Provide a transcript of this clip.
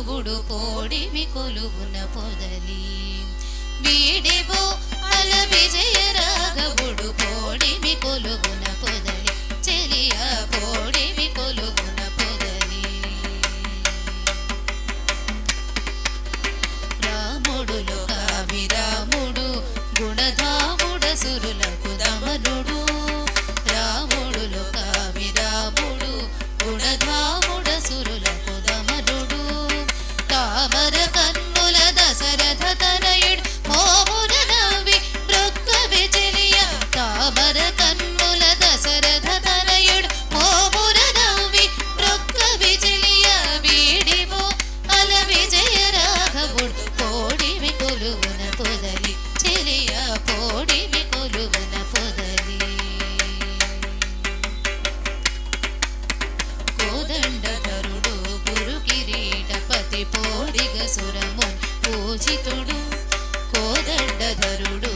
రాఘవుడు కోడివి కొలువున పొదలి వీడివో అలబిజ సురము పూజితుడు కోదడ్డధరుడు